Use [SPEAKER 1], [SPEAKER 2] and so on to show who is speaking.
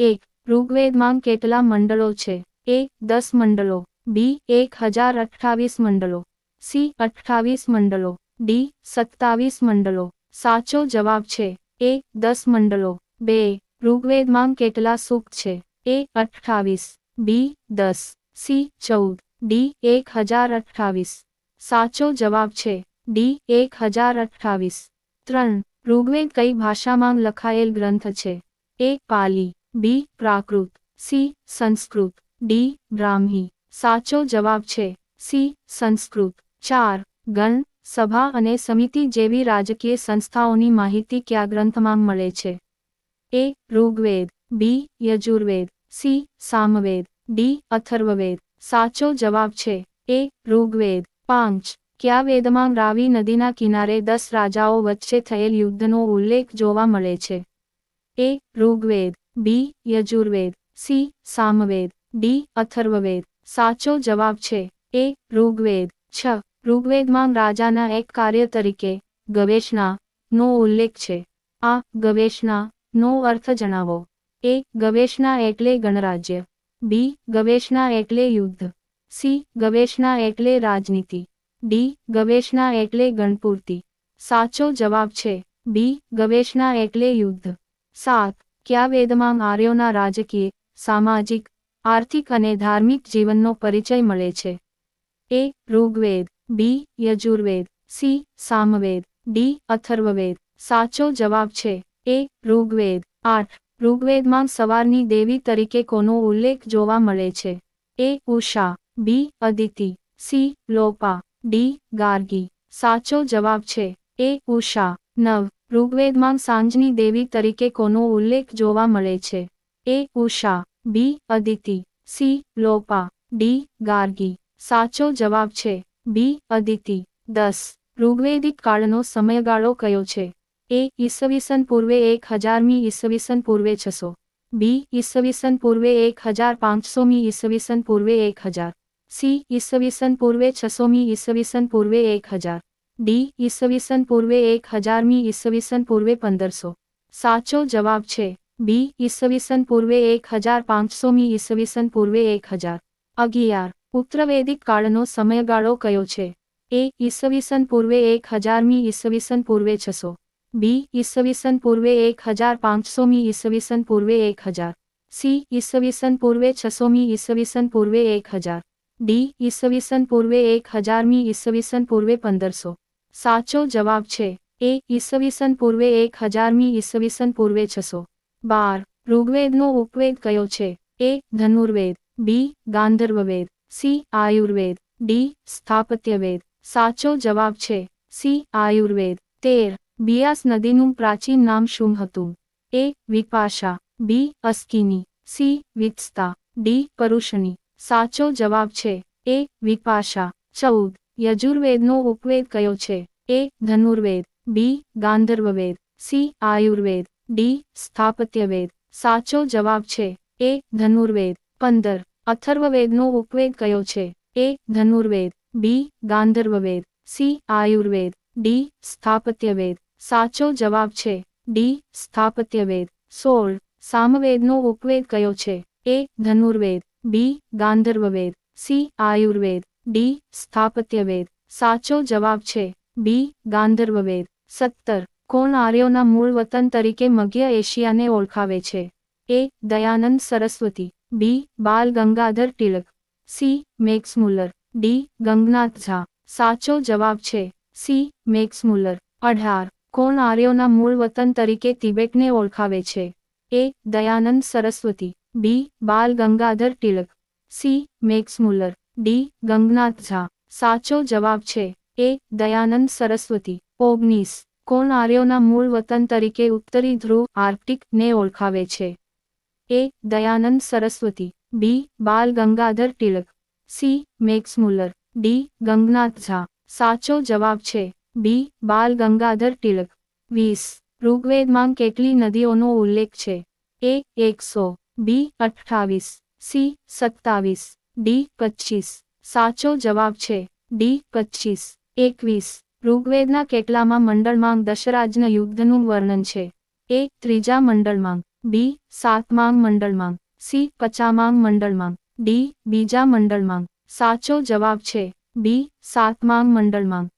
[SPEAKER 1] એક, ઋગ્વેદમાં કેટલા મંડળો છે? એ દસ મંડળો. બી, એક હજાર અઠ્ઠાવીસ મંડળો. સી, અઠ્ઠાવીસ મંડળો. ડી, સત્તાવીસ મંડળો. સાચો જવાબ છે એ, દસ મંડળો. બે, ઋગ્વેદમાં કેટલા સૂક્ત છે? એ, અઠ્ઠાવીસ. બી, દસ. સી, ચૌદ. ડી, એક હજાર અઠ્ઠાવીસ. સાચો જવાબ છે ડી, એક હજાર અઠ્ઠાવીસ. ત્રણ, ઋગ્વેદ કઈ ભાષામાં લખાયેલ ગ્રંથ છે? A, Pali. B, Prakrit. C, Sanskrit. D, Brahmi. સાચો જવાબ છે. સી, સંસ્કૃત. ચાર, ગણ, સભા અને સમિતિ જેવી રાજકીય સંસ્થાઓની માહિતી કયા ગ્રંથમાં મળે છે? A, Rigveda. B, Yajurveda. C, Samaveda. D, Atharvaveda. સાચો જવાબ છે. એ, ઋગ્વેદ. પાંચ, કયા વેદમાં રાવી નદીના કિનારે દસ રાજાઓ વચ્ચે થયેલ યુદ્ધનો ઉલ્લેખ જોવા મળે છે? A, Rigveda. B, Yajurveda. C, Samaveda. D, Atharvaveda. સાચો જવાબ છે એ, ઋગ્વેદ. છ, ઋગ્વેદમાં રાજાના એક કાર્ય તરીકે, ગવેષણા, નો ઉલ્લેખ છે. આ, ગવેષણા, નો અર્થ જણાવો. એ, ગવેષણા એટલે ગણરાજ્ય. બી, ગવેષણા એટલે યુદ્ધ. સી, ગવેષણા એટલે રાજનીતિ. ડી, ગવેષણા એટલે ગણપૂર્તિ. સાચો જવાબ છે બી, ગવેષણા એટલે યુદ્ધ. સાત કયા વેદમાં આર્યોના રાજકીય, સામાજિક, આર્થિક અને ધાર્મિક જીવનનો પરિચય મળે છે. A, Rigveda, B, Yajurveda, C, Samaveda, D, Atharvaveda. સાચો જવાબ છે, એ, ઋગ્વેદ. આઠ, ઋગ્વેદમાં સવારની દેવી તરીકે કોનો ઉલ્લેખ જોવા મળે છે? A, Usha. B, Aditi. C, Lopa. D, Gargi. સાચો જવાબ છે, એ, ઉષા. નવ ઋગ્વેદમાં સાંજની દેવી તરીકે કોનો ઉલ્લેખ જોવા મળે છે? A, Usha. B, Aditi. C, Lopa. D, Gargi. સાચો જવાબ છે. બી, અદિતિ. દસ. ઋગ્વેદિક કાળનો સમયગાળો કયો છે? એ, ઈસવીસન પૂર્વે એક હજારમી ઈસવીસન પૂર્વે છસો. બી, ઈસવીસન પૂર્વે એક હજાર પાંચસોમી ઈસવીસન પૂર્વે એક હજાર. સી, ઈસવીસન પૂર્વે છસોમી ઈસવીસન પૂર્વે એક હજાર. ડી ઈસવીસન પૂર્વે એક હજારમી ઈસવીસન પૂર્વે પંદરસો સાચો જવાબ છે બી ઈસવીસન પૂર્વે એક હજાર પાંચસોમી ઈસવીસન પૂર્વે એક હજાર અગિયાર ઉત્તરવેદિક કાળનો સમયગાળો કયો છે એ ઈસવીસન પૂર્વે એક હજારમી ઈસવીસન પૂર્વે છસો બી ઈસવીસન પૂર્વે એક હજાર પાંચસોમી ઈસવીસન પૂર્વે એક હજાર સી ઈસવીસન પૂર્વે છસોમી ઈસવીસન પૂર્વે એક હજાર ડી ઈસવીસન પૂર્વે એક હજારમી ઈસવીસન પૂર્વે પંદરસો સાચો જવાબ છે. એ ઈસવીસન પૂર્વે એક હજારમી ઈસવીસન પૂર્વે છસો બાર. ઋગ્વેદનો ઉપવેદ કયો છે? A Dhanurveda, B Gandharvaveda, C Ayurveda, D Sthapatyaveda. સાચો જવાબ છે, સી આયુર્વેદ. તેર. બિયાસ નદીનું પ્રાચીન નામ શું હતું? એ વિપાશા, બી અસ્કિની, સી વિત્સતા ડી પરુષણી સાચો જવાબ છે, એ વિપાશા. ચૌદ. યજુર્વેદનો ઉપવેદ કયો છે? A, Dhanurveda. B, Gandharvaveda. C, Ayurveda. D, Sthapatyaveda. સાચો જવાબ છે. એ, ધનુર્વેદ. પંદર. અથર્વવેદનો ઉપવેદ કયો છે? A, Dhanurveda. B, Gandharvaveda. C, Ayurveda. D, Sthapatyaveda. સાચો જવાબ છે. ડી, સ્થાપત્યવેદ. સોળ. સામવેદનો ઉપવેદ કયો છે? A, Dhanurveda. B, Gandharvaveda. C, Ayurveda. D Sthapatyaveda. સાચો જવાબ છે. બી ગાંધર્વવેદ. સત્તર. કોણ આર્યોના મૂળ વતન તરીકે મધ્ય એશિયાને ઓળખાવે છે? એ Dayanand Saraswati. B Bal Gangadhar Tilak. C Max Muller D Gangnath Jha. સાચો જવાબ છે. સી મેક્સમુલર અઢાર. કોણ આર્યોના મૂળ વતન તરીકે તિબેટને ઓળખાવે છે? એ Dayanand Saraswati. B Bal Gangadhar Tilak. C Max Muller D. Gangnath Jha. સાચો જવાબ છે. એ. દયાનંદ સરસ્વતી. ઓગણીસ. કોણ આર્યોના મૂળ વતન તરીકે ઉત્તરી ધ્રુવ આર્કટિક ને ઓળખાવે છે? એ. Dayanand Saraswati. B. Bal Gangadhar Tilak. C. Max Muller D. Gangnath Jha. સાચો જવાબ છે. બી. બાલ ગંગાધર તિલક. વીસ. ઋગ્વેદમાં કેટલી નદીઓનો ઉલ્લેખ છે? એ. એકસો. બી. અઠ્ઠાવીસ. સી. સત્તાવીસ. ડી પચીસ. સાચો જવાબ છે ડી પચીસ. એકવીસ. ઋગ્વેદના કેટલામાં મંડળમાંગ દશરાજના યુદ્ધનું વર્ણન છે? એ ત્રીજા મંડળમાંગ. બી સાતમાંગ મંડળમાંગ. સી પચામાંગ મંડળમાંગ. ડી બીજા મંડળમાંગ. સાચો જવાબ છે બી સાતમાંગ મંડળમાં